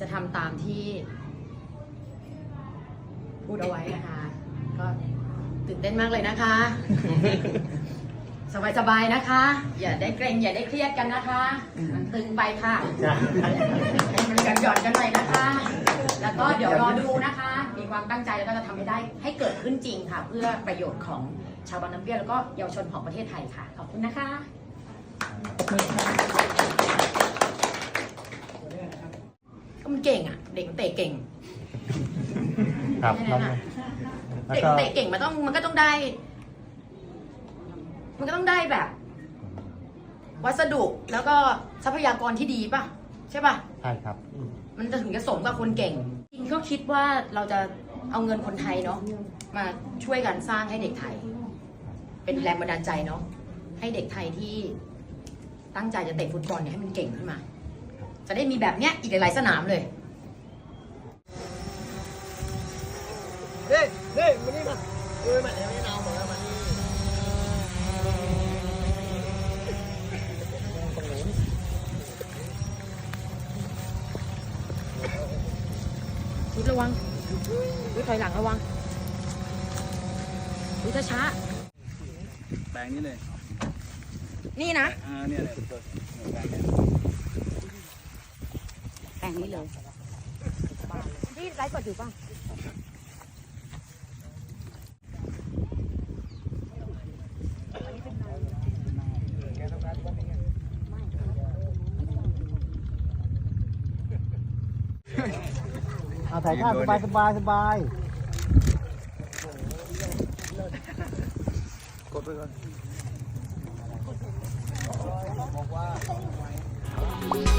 จะทำตามที่ พูดเอาไว้นะคะ ก็ตื่นเต้นมากเลยนะคะ สบายๆนะคะ อย่าได้เกรงอย่าได้เครียดกันนะคะ มันตึงไปค่ะให้มันกันหย่อนกันหน่อยนะคะ แล้วก็เดี๋ยวรอดูนะคะ มีความตั้งใจแล้วก็จะทำให้ได้ให้เกิดขึ้นจริงค่ะ เพื่อประโยชน์ของชาวบางน้ำเปรี้ยแล้วก็เยาวชนของประเทศไทยค่ะ ขอบคุณนะคะ มันเก่งอะ เด็กมันเตะเก่งครับแค่น้องนั้นอะแล้วเด็กก็มันเตะเก่งมันต้องมันก็ต้องได้ มันก็ต้องได้แบบ วัสดุแล้วก็ทรัพยากรที่ดีป่ะ ใช่ป่ะ ใช่ครับ มันจะถึงจะสมกับคนเก่งจริงก็คิดว่าเราจะเอาเงินคนไทยเนาะมาช่วยกันสร้างให้เด็กไทย เป็นแรงบันดาลใจเนาะให้เด็กไทยที่ตั้งใจจะเตะฟุตบอลเนี่ยให้มันเก่งขึ้นมา จะได้มีแบบเนี้ยอีกหลายๆสนามเลยเฮ้ยเฮ้ยมานี่มาเออมาเดี๋ยวนี้เอามาแล้วมานี่อุ๊ยระวังอุ๊ยถอยหลังระวังอุ๊ยช้าแปลงนี้เลยๆนี่นะ อ่าเนี่ยเนี่ยตัวแปลงเนี่ยแปลง นี้เลยนี่ไลฟ์สดอยู่ป่ะเอาถ่ายภาพสบายสบายสบายกดไปก่อนเ